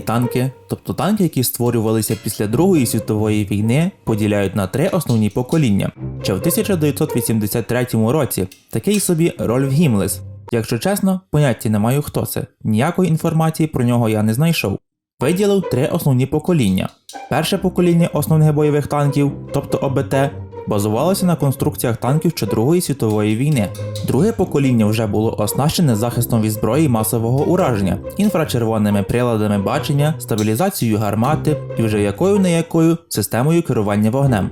Сучасні танки, тобто танки, які створювалися після Другої світової війни, поділяють на три основні покоління. Ще в 1983 році такий собі Рольф Гімлес. Якщо чесно, поняття не маю хто це. Ніякої інформації про нього я не знайшов. Виділив три основні покоління. Перше покоління основних бойових танків, тобто ОБТ, базувалося на конструкціях танків ще Другої світової війни. Друге покоління вже було оснащене захистом від зброї масового ураження, інфрачервоними приладами бачення, стабілізацією гармати і вже якою не якою системою керування вогнем.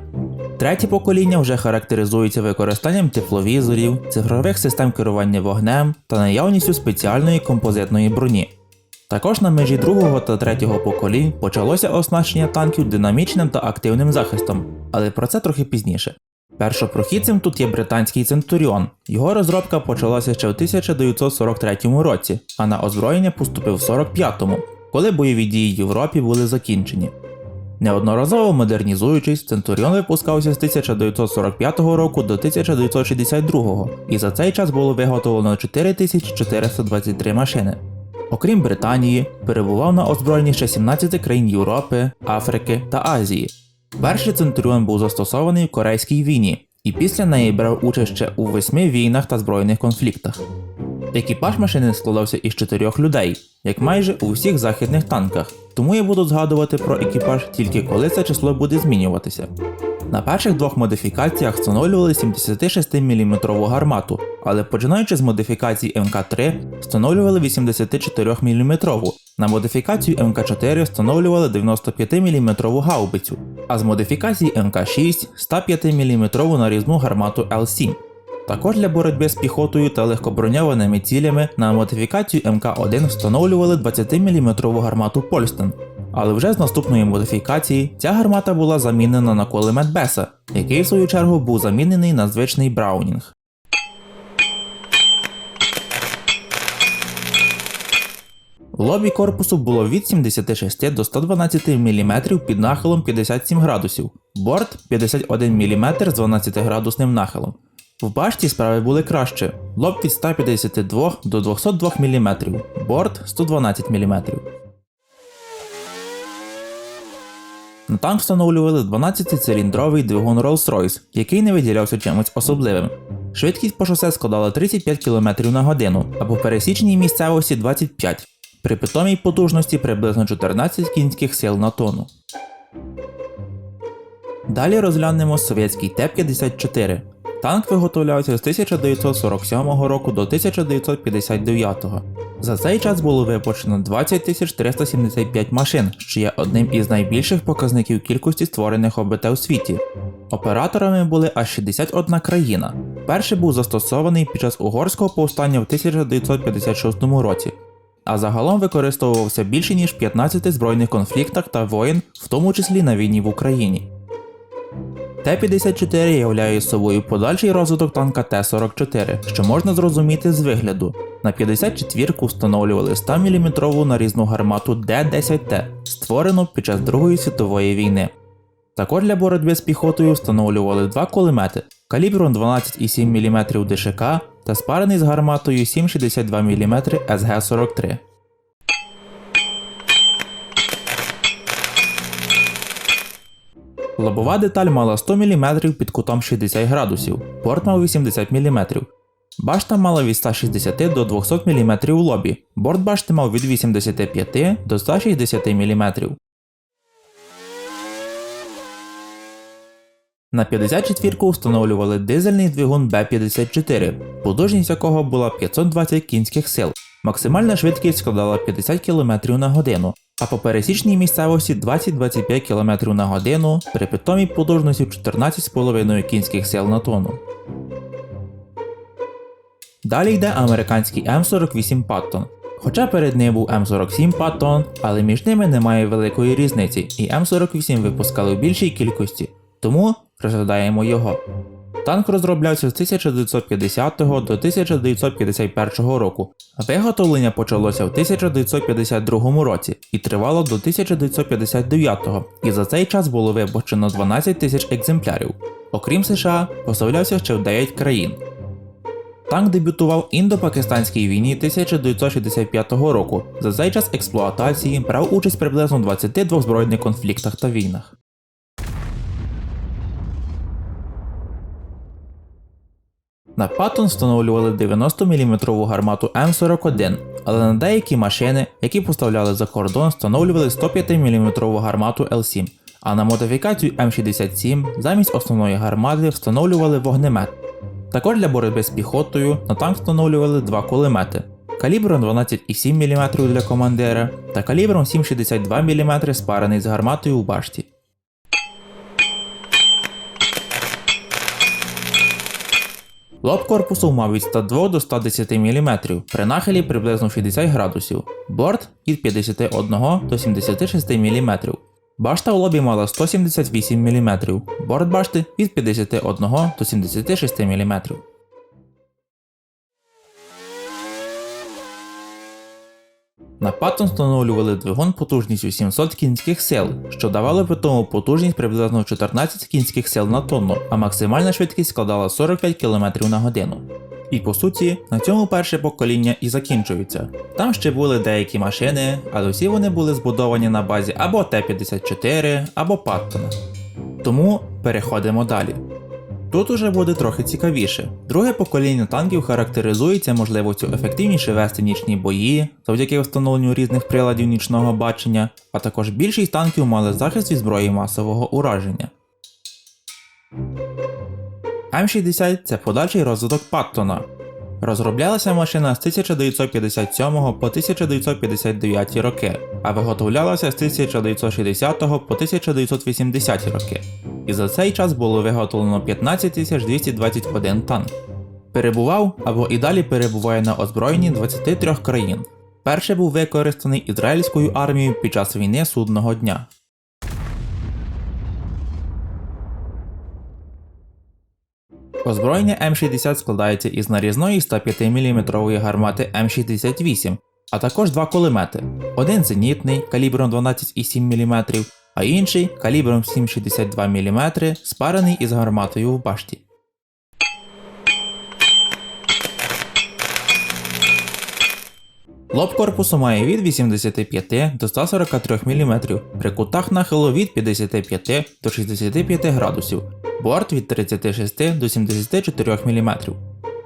Третє покоління вже характеризується використанням тепловізорів, цифрових систем керування вогнем та наявністю спеціальної композитної броні. Також на межі другого та третього поколінь почалося оснащення танків динамічним та активним захистом, але про це трохи пізніше. Першопрохідцем тут є британський Центуріон. Його розробка почалася ще в 1943 році, а на озброєння поступив в 45-му, коли бойові дії в Європі були закінчені. Неодноразово модернізуючись, Центуріон випускався з 1945 року до 1962, і за цей час було виготовлено 4423 машини. Окрім Британії, перебував на озброєнні ще 17 країн Європи, Африки та Азії. Перший Центуріон був застосований в Корейській війні, і після неї брав участь ще у восьми війнах та збройних конфліктах. Екіпаж машини складався із чотирьох людей, як майже у всіх західних танках, тому я буду згадувати про екіпаж тільки коли це число буде змінюватися. На перших двох модифікаціях встановлювали 76 мм гармату, але починаючи з модифікації МК3 встановлювали 84 мм, на модифікацію МК4 встановлювали 95 мм гаубицю, а з модифікації МК6 105 мм нарізну гармату Л7. Також для боротьби з піхотою та легкоброньованими цілями на модифікацію МК1 встановлювали 20-мм гармату Польстен. Але вже з наступної модифікації ця гармата була замінена на кулемет Беса, який в свою чергу був замінений на звичний Браунінг. Лобі корпусу було від 76 до 112 мм під нахилом 57 градусів, борт 51 мм з 12 градусним нахилом. В башті справи були краще. Лоб від 152 до 202 мм, борт 112 мм. На танк встановлювали 12-циліндровий двигун Rolls-Royce, який не виділявся чимось особливим. Швидкість по шосе складала 35 км на годину, а по пересічній місцевості 25 при питомій потужності приблизно 14 кінських сил на тонну. Далі розглянемо совєтський Т-54. Танк виготовлявся з 1947 року до 1959. За цей час було випущено 20 375 машин, що є одним із найбільших показників кількості створених ОБТ у світі. Операторами були аж 61 країна. Перший був застосований під час угорського повстання в 1956 році, а загалом використовувався більше ніж в 15 збройних конфліктах та воєн, в тому числі на війні в Україні. Т-54 являє собою подальший розвиток танка Т-44, що можна зрозуміти з вигляду. На 54-ку встановлювали 100-мм нарізну гармату Д-10Т, створену під час Другої світової війни. Також для боротьби з піхотою встановлювали два кулемети калібром 12,7 мм ДШК та спарений з гарматою 7,62 мм СГ-43. Лобова деталь мала 100 мм під кутом 60 градусів, борт мав 80 мм. Башта мала від 160 до 200 мм у лобі, борт башти мав від 85 до 160 мм. На 54-ку встановлювали дизельний двигун Б-54, потужність якого була 520 кінських сил. Максимальна швидкість складала 50 км на годину, а по пересічній місцевості 20-25 км на годину при питомій потужності 14,5 кінських сил на тонну. Далі йде американський М48 Паттон. Хоча перед ним був М47 Паттон, але між ними немає великої різниці, і М48 випускали в більшій кількості, тому розглядаємо його. Танк розроблявся з 1950 до 1951 року. Виготовлення почалося в 1952 році і тривало до 1959, і за цей час було випущено 12 тисяч екземплярів. Окрім США, поставлявся ще в 9 країн. Танк дебютував в індо-пакистанській війні 1965 року. За цей час експлуатації брав участь приблизно в 22 збройних конфліктах та війнах. На Паттон встановлювали 90-мм гармату М41, але на деякі машини, які поставляли за кордон, встановлювали 105-мм гармату Л7, а на модифікацію М67 замість основної гармати встановлювали вогнемет. Також для боротьби з піхотою на танк встановлювали два кулемети калібром 12,7 мм для командира та калібром 7,62 мм спарений з гарматою у башті. Лоб корпусу мав від 102 до 110 мм, при нахилі приблизно 60 градусів, борт від 51 до 76 мм. Башта у лобі мала 178 мм, борт башти від 51 до 76 мм. На Паттон встановлювали двигун потужністю 700 кінських сил, що давало при тому потужність приблизно 14 кінських сил на тонну, а максимальна швидкість складала 45 км на годину. І по суті, на цьому перше покоління і закінчується. Там ще були деякі машини, але всі вони були збудовані на базі або Т-54, або Паттона. Тому переходимо далі. Тут уже буде трохи цікавіше. Друге покоління танків характеризується можливістю ефективніше вести нічні бої завдяки встановленню різних приладів нічного бачення, а також більшість танків мали захист від зброї масового ураження. М60 це подальший розвиток Паттона. Розроблялася машина з 1957 по 1959 роки, а виготовлялася з 1960 по 1980 роки. І за цей час було виготовлено 15221 танк. Перебував або і далі перебуває на озброєнні 23 країн. Перший був використаний ізраїльською армією під час війни судного дня. Озброєння М60 складається із нарізної 105 мм гармати М68, а також два кулемети: один зенітний калібром 12,7 мм, а інший калібром 7,62 мм, спарений із гарматою в башті. Лоб корпусу має від 85 до 143 мм, при кутах нахилу від 55 до 65 градусів, борт від 36 до 74 мм.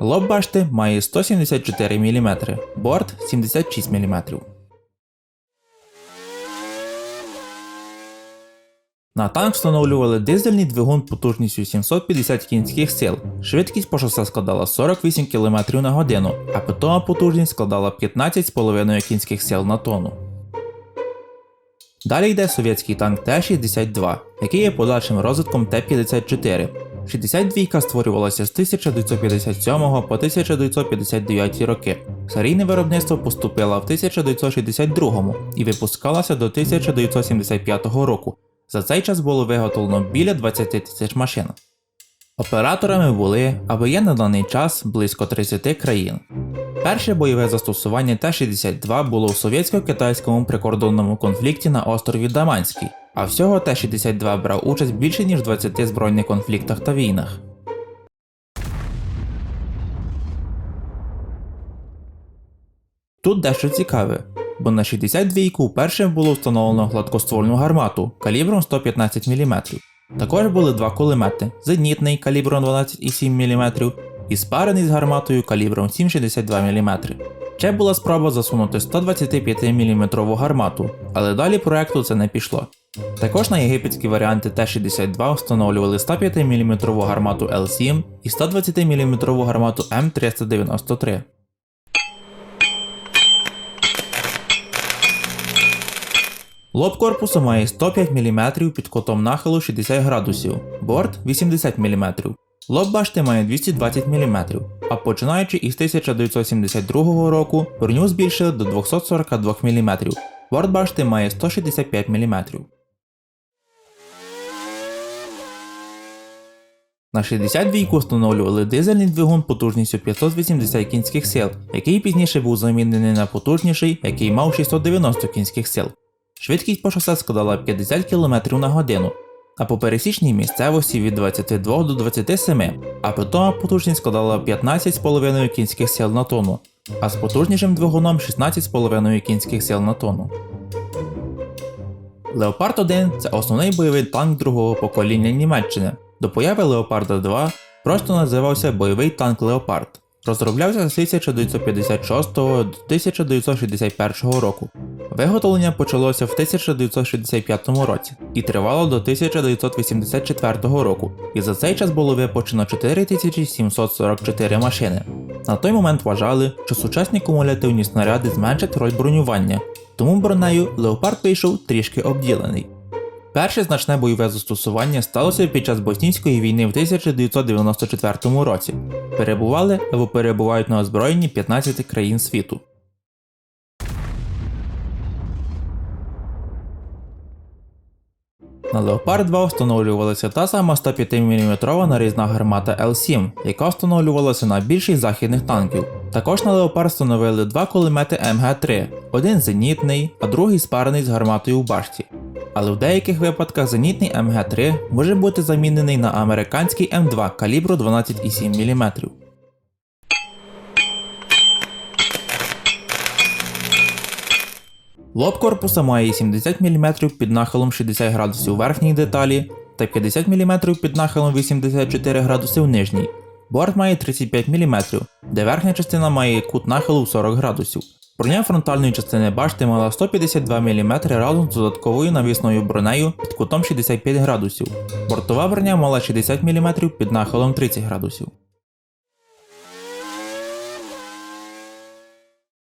Лоб башти має 174 мм, борт 76 мм. На танк встановлювали дизельний двигун потужністю 750 кінських сил. Швидкість по шосе складала 48 км на годину, а питома потужність складала 15,5 кінських сил на тонну. Далі йде совєтський танк Т-62, який є подальшим розвитком Т-54. 62 створювалася з 1957 по 1959 роки. Серійне виробництво поступило в 1962 і випускалося до 1975 року. За цей час було виготовлено біля 20 тисяч машин. Операторами були або є на даний час близько 30 країн. Перше бойове застосування Т-62 було у совєтсько-китайському прикордонному конфлікті на острові Даманський, а всього Т-62 брав участь більше ніж 20 збройних конфліктах та війнах. Тут дещо цікаве, бо на 62-ку вперше було встановлено гладкоствольну гармату калібром 115 мм. Також були два кулемети зенітний калібром 12,7 мм і спарений з гарматою калібром 7,62 мм. Ще була спроба засунути 125 мм гармату, але далі проекту це не пішло. Також на єгипетські варіанти Т-62 встановлювали 105 мм гармату Л7 і 120 мм гармату М393. Лоб корпусу має 105 мм під кутом нахилу 60 градусів, борт 80 мм. Лоб башти має 220 мм, а починаючи із 1972 року броню збільшили до 242 мм. Борт башти має 165 мм. На 62 встановлювали дизельний двигун потужністю 580 кінських сил, який пізніше був замінений на потужніший, який мав 690 кінських сил. Швидкість по шосе складала 50 км на годину. а по пересічній місцевості від 22 до 27, а питома потужність складала 15,5 кінських сил на тонну, а з потужнішим двигуном 16,5 кінських сил на тонну. Леопард 1 це основний бойовий танк другого покоління Німеччини. До появи Леопарда 2 просто називався бойовий танк Леопард. Розроблявся з 1956 до 1961 року. Виготовлення почалося в 1965 році і тривало до 1984 року, і за цей час було випущено 4744 машини. На той момент вважали, що сучасні кумулятивні снаряди зменшать роль бронювання, тому бронею Леопард вийшов трішки обділений. Перше значне бойове застосування сталося під час Боснійської війни в 1994 році. Перебували або перебувають на озброєнні 15 країн світу. На Leopard 2 встановлювалася та сама 105 мм нарізна гармата L7, яка встановлювалася на більшість західних танків. Також на Leopard встановили два кулемети МГ3, один зенітний, а другий спарений з гарматою у башті. Але в деяких випадках зенітний МГ3 може бути замінений на американський М2 калібру 12,7 мм. Лоб корпуса має 70 мм під нахилом 60 градусів в верхній деталі та 50 мм під нахилом 84 градуси в нижній. Борт має 35 мм, де верхня частина має кут нахилу в 40 градусів. Броня фронтальної частини башти мала 152 мм разом з додатковою навісною бронею під кутом 65 градусів. Бортова броня мала 60 мм під нахилом 30 градусів.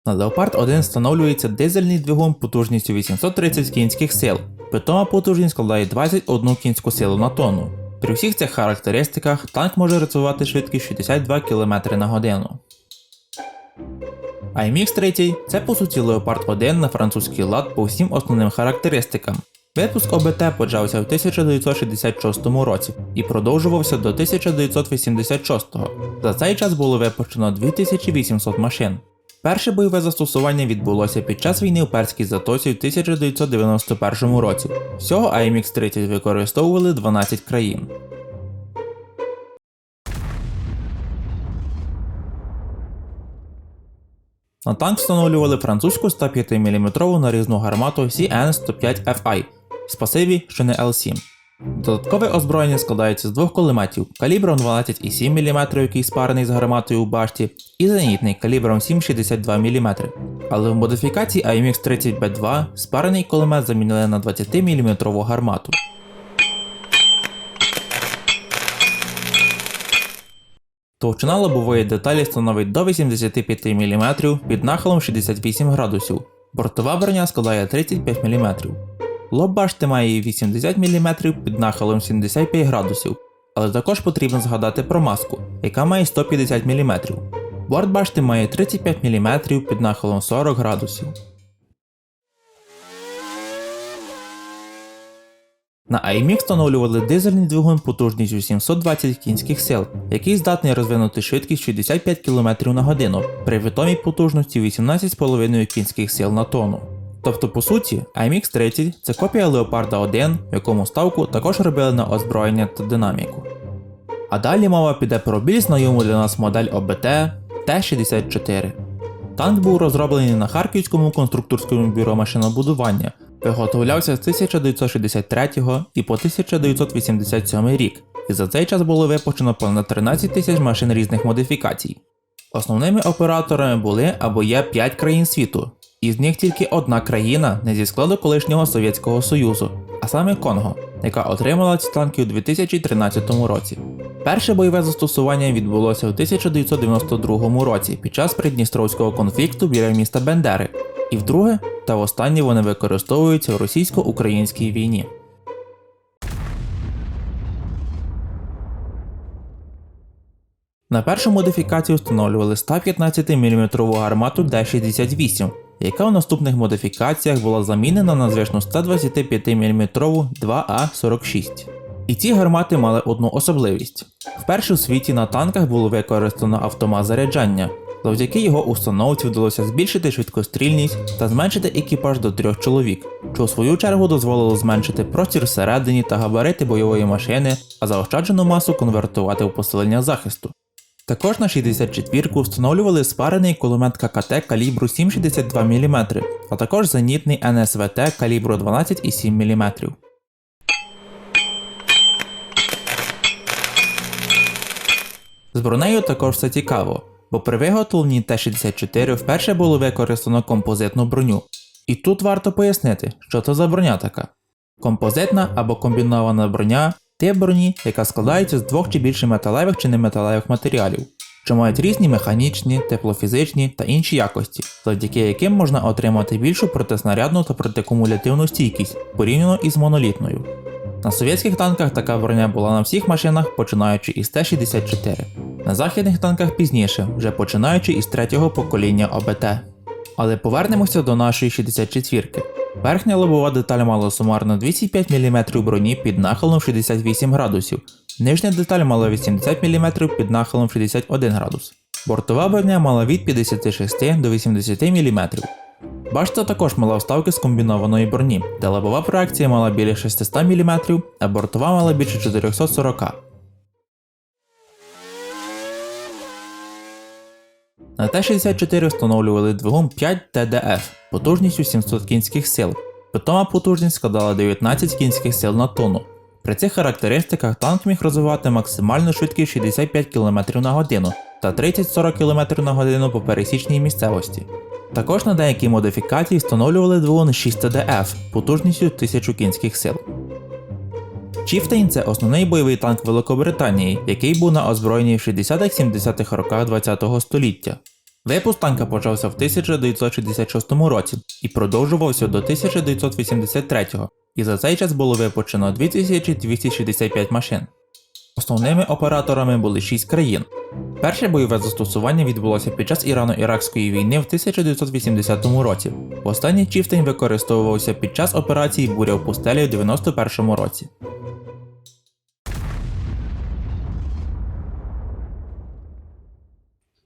На Leopard 1 встановлюється дизельний двигун потужністю 830 кінських сил, питома потужність складає 21 кінську силу на тонну. При всіх цих характеристиках танк може розвивати швидкість 62 км на годину. IMX 3 це по суті Leopard 1 на французький лад по всім основним характеристикам. Випуск ОБТ почався в 1966 році і продовжувався до 1986. За цей час було випущено 2800 машин. Перше бойове застосування відбулося під час війни у Перській затоці в 1991 році. Всього AMX 30 використовували 12 країн. На танк встановлювали французьку 105 мм нарізну гармату CN105FI з пасиві, що не L7. Додаткове озброєння складається з двох кулеметів калібром 12,7 мм, який спарений з гарматою у башті, і зенітний калібром 7,62 мм. Але в модифікації AMX 30B2 спарений кулемет замінили на 20 мм гармату. Товщина лобової деталі становить до 85 мм під нахилом 68 градусів. Бортова броня складає 35 мм. Лоб башти має 80 мм під нахилом 75 градусів, але також потрібно згадати про маску, яка має 150 мм. Борт башти має 35 мм під нахилом 40 градусів. На AIMX встановлювали дизельний двигун потужністю 720 кінських сил, який здатний розвинути швидкість 65 км на годину при відомій потужності 18,5 кінських сил на тонну. Тобто, по суті, AMX 30 це копія Leopard 1, в якому ставку також робили на озброєння та динаміку. А далі мова піде про більш знайому для нас модель ОБТ Т-64. Танк був розроблений на Харківському конструкторському бюро машинобудування, виготовлявся з 1963 і по 1987 рік, і за цей час було випущено понад 13 тисяч машин різних модифікацій. Основними операторами були або є 5 країн світу, із них тільки одна країна не зі складу колишнього Совєтського Союзу, а саме Конго, яка отримала ці танки у 2013 році. Перше бойове застосування відбулося у 1992 році під час придністровського конфлікту біля міста Бендери, і вдруге та востаннє вони використовуються в російсько-українській війні. На першу модифікацію встановлювали 115 мм гармату Д-68, яка в наступних модифікаціях була замінена на звичну 125 мм 2А46. І ці гармати мали одну особливість. Вперше у світі на танках було використано автомат заряджання, Завдяки його установці вдалося збільшити швидкострільність та зменшити екіпаж до трьох чоловік, що у свою чергу дозволило зменшити простір всередині та габарити бойової машини, а заощаджену масу конвертувати в посилення захисту. Також на 64-ку встановлювали спарений кулемет ККТ калібру 7,62 мм, а також зенітний НСВТ калібру 12,7 мм. З бронею також все цікаво, бо при виготовленні Т-64 вперше було використано композитну броню. І тут варто пояснити, що це за броня така. Композитна або комбінована броня тип броні, яка складається з двох чи більше металевих чи неметалевих матеріалів, що мають різні механічні, теплофізичні та інші якості, завдяки яким можна отримати більшу протиснарядну та протикумулятивну стійкість порівняно із монолітною. На совєтських танках така броня була на всіх машинах, починаючи із Т-64, на західних танках пізніше, вже починаючи із третього покоління ОБТ. Але повернемося до нашої 64-ки. Верхня лобова деталь мала сумарно 205 мм броні під нахилом 68 градусів, нижня деталь мала 80 мм під нахилом 61 градус. Бортова броня мала від 56 до 80 мм. Башта також мала вставки з комбінованої броні, де лобова проекція мала біля 600 мм, а бортова мала більше 440 На Т-64 встановлювали двигун 5 ТДФ потужністю 700 кінських сил. Питома потужність складала 19 кінських сил на тонну. При цих характеристиках танк міг розвивати максимальну швидкість 65 км на годину та 30-40 км на годину по пересічній місцевості. Також на деякі модифікації встановлювали двигун 6 ТДФ потужністю 1000 кінських сил. Чіфтейн це основний бойовий танк Великобританії, який був на озброєнні в 60-70-х роках ХХ століття. Випуск танка почався в 1966 році і продовжувався до 1983 і за цей час було випущено 2265 машин. Основними операторами були 6 країн. Перше бойове застосування відбулося під час Ірано-Іракської війни в 1980 році. Останній Чіфтейн використовувався під час операції Буря в пустелі в 91 році.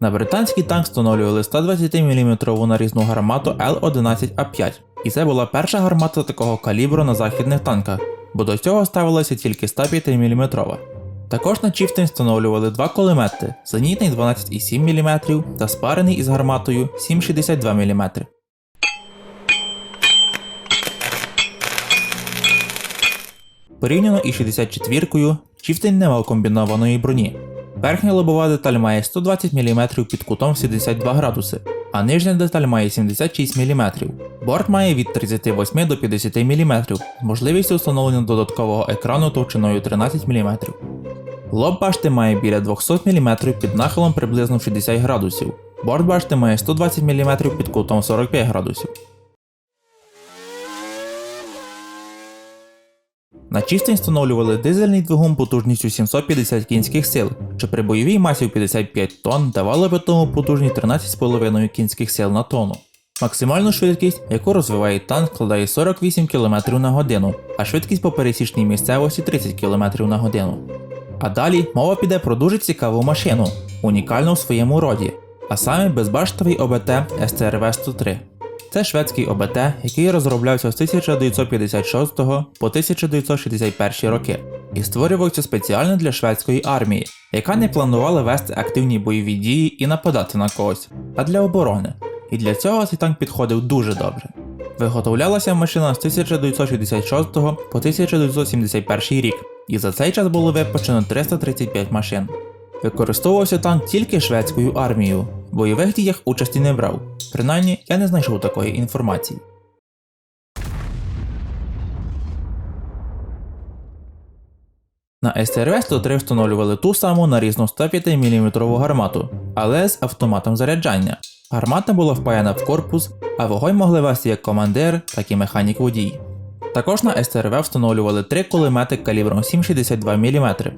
На британський танк встановлювали 120 мм нарізну гармату Л11А5, і це була перша гармата такого калібру на західних танках, бо до цього ставилася тільки 105 мм. Також на Чіфтейн встановлювали два кулемети зенітний 12,7 мм та спарений із гарматою 7,62 мм. Порівняно із 64-кою, Чіфтейн не мав комбінованої броні. Верхня лобова деталь має 120 мм під кутом 72 градуси, а нижня деталь має 76 мм. Борт має від 38 до 50 мм з можливістю встановлення додаткового екрану товщиною 13 мм. Лоб башти має біля 200 мм під нахилом приблизно 60 градусів. Борт башти має 120 мм під кутом 45 градусів. На Чіфтейн встановлювали дизельний двигун потужністю 750 кінських сил, що при бойовій масі в 55 тонн давало би тому потужність 13,5 кінських сил на тонну. Максимальну швидкість, яку розвиває танк, складає 48 км на годину, а швидкість по пересічній місцевості 30 км на годину. А далі мова піде про дуже цікаву машину, унікальну в своєму роді, а саме безбаштовий ОБТ СТРВ-103. Це шведський ОБТ, який розроблявся з 1956 по 1961 роки і створювався спеціально для шведської армії, яка не планувала вести активні бойові дії і нападати на когось, а для оборони. І для цього цей танк підходив дуже добре. Виготовлялася машина з 1966 по 1971 рік, і за цей час було випущено 335 машин. Використовувався танк тільки шведською армією, бойових діях участі не брав. Принаймні, я не знайшов такої інформації. На СТРВ-103 встановлювали ту саму нарізну 105 мм гармату, але з автоматом заряджання. Гармата була впаяна в корпус, а вогонь могли вести як командир, так і механік водій. Також на СТРВ встановлювали три кулемети калібром 7,62 мм.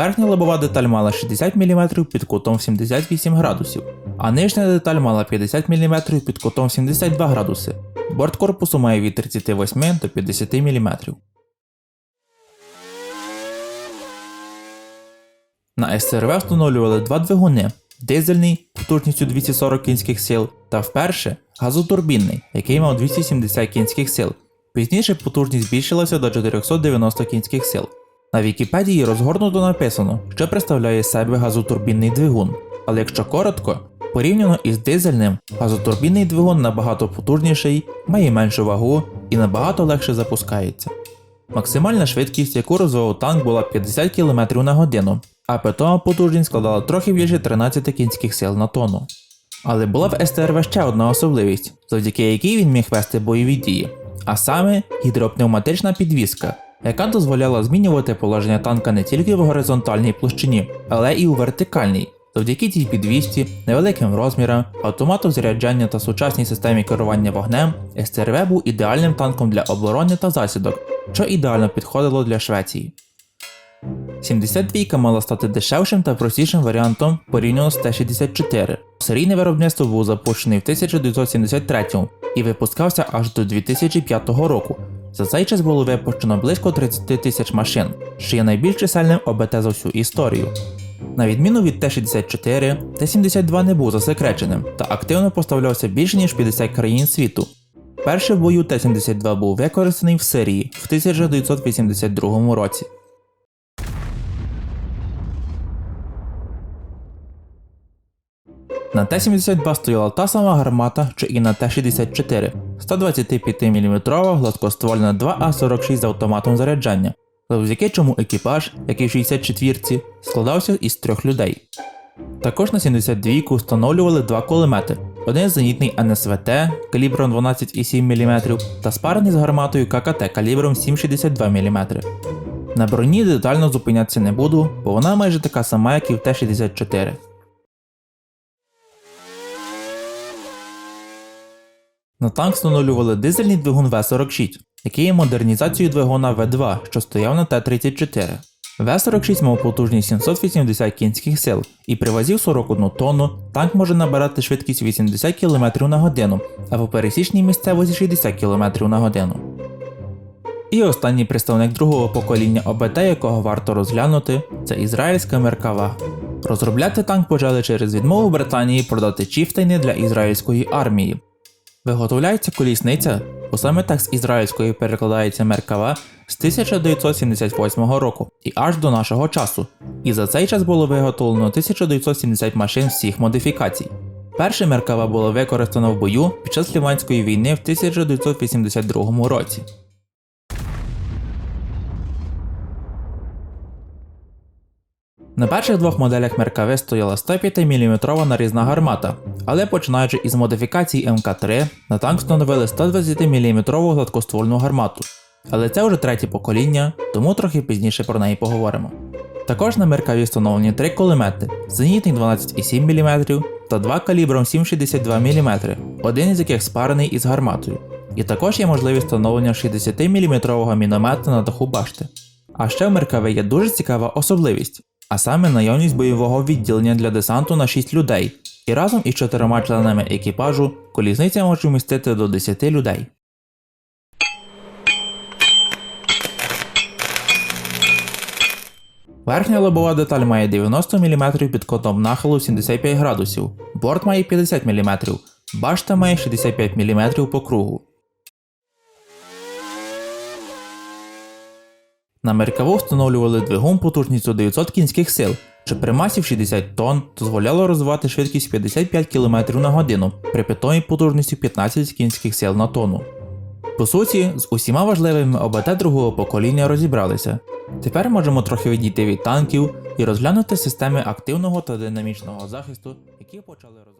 Верхня лобова деталь мала 60 мм під кутом 78 градусів, а нижня деталь мала 50 мм під кутом 72 градуси. Борт корпусу має від 38 до 50 мм. На СРВ встановлювали два двигуни: дизельний потужністю 240 кінських сил та вперше газотурбінний, який мав 270 кінських сил. Пізніше потужність збільшилася до 490 кінських сил. На Вікіпедії розгорнуто написано, що представляє себе газотурбінний двигун. Але якщо коротко, порівняно із дизельним, газотурбінний двигун набагато потужніший, має меншу вагу і набагато легше запускається. Максимальна швидкість, яку розвивав танк, була 50 км на годину, а питома потужність складала трохи більше 13 кінських сил на тонну. Але була в СТРВ ще одна особливість, завдяки якій він міг вести бойові дії, а саме гідропневматична підвіска, яка дозволяла змінювати положення танка не тільки в горизонтальній площині, але і у вертикальній. Завдяки цій підвісці, невеликим розмірам, автомату заряджання та сучасній системі керування вогнем, СТРВ був ідеальним танком для оборони та засідок, що ідеально підходило для Швеції. 72 мала стати дешевшим та простішим варіантом порівняно з Т-64. Серійне виробництво був запущений в 1973 і випускався аж до 2005 року. За цей час було випущено близько 30 тисяч машин, що є найбільш чисельним ОБТ за всю історію. На відміну від Т-64, Т-72 не був засекреченим та активно поставлявся більше ніж 50 країн світу. Перший в бою Т-72 був використаний в Сирії в 1982 році. На Т-72 стояла та сама гармата, що і на Т-64, 125 мм гладкоствольна 2А46 з автоматом заряджання, завдяки чому екіпаж, який в 64-ці, складався із трьох людей. Також на 72-ку встановлювали два кулемети, один зенітний НСВТ калібром 12,7 мм та спарений з гарматою ККТ калібром 7,62 мм. На броні детально зупинятися не буду, бо вона майже така сама, як і в Т-64. На танк встановлювали дизельний двигун В-46, який є модернізацією двигуна В2, що стояв на Т-34. В-46 мав потужність 780 кінських сил і при вазі 41 тонну танк може набирати швидкість 80 км на годину, а по пересічній місцевості 60 км на годину. І останній представник другого покоління ОБТ, якого варто розглянути, це ізраїльська Меркава. Розробляти танк почали через відмову Британії продати чіфтейни для ізраїльської армії. Виготовляється колісниця, бо саме так з ізраїльської перекладається Меркава з 1978 року і аж до нашого часу. І за цей час було виготовлено 1970 машин всіх модифікацій. Перша Меркава була використана в бою під час Ліванської війни в 1982 році. На перших двох моделях Меркави стояла 105 мм нарізна гармата, але починаючи із модифікації МК3, на танк встановили 120 мм гладкоствольну гармату. Але це вже третє покоління, тому трохи пізніше про неї поговоримо. Також на Меркаві встановлені три кулемети: зенітний 12,7 мм та два калібром 7,62 мм, один із яких спарений із гарматою. І також є можливість встановлення 60-мм міномета на даху башти. А ще в Меркаві є дуже цікава особливість, а саме наявність бойового відділення для десанту на 6 людей, і разом із чотирма членами екіпажу колісниця може вмістити до 10 людей. Верхня лобова деталь має 90 мм під кутом нахилу 75 градусів, борт має 50 мм, башта має 65 мм по кругу. На Меркаву встановлювали двигун потужністю 900 кінських сил, що при масі в 60 тонн дозволяло розвивати швидкість 55 км на годину при питомій потужності 15 кінських сил на тонну. По суті, з усіма важливими ОБТ другого покоління розібралися. Тепер можемо трохи відійти від танків і розглянути системи активного та динамічного захисту, які почали розробляти.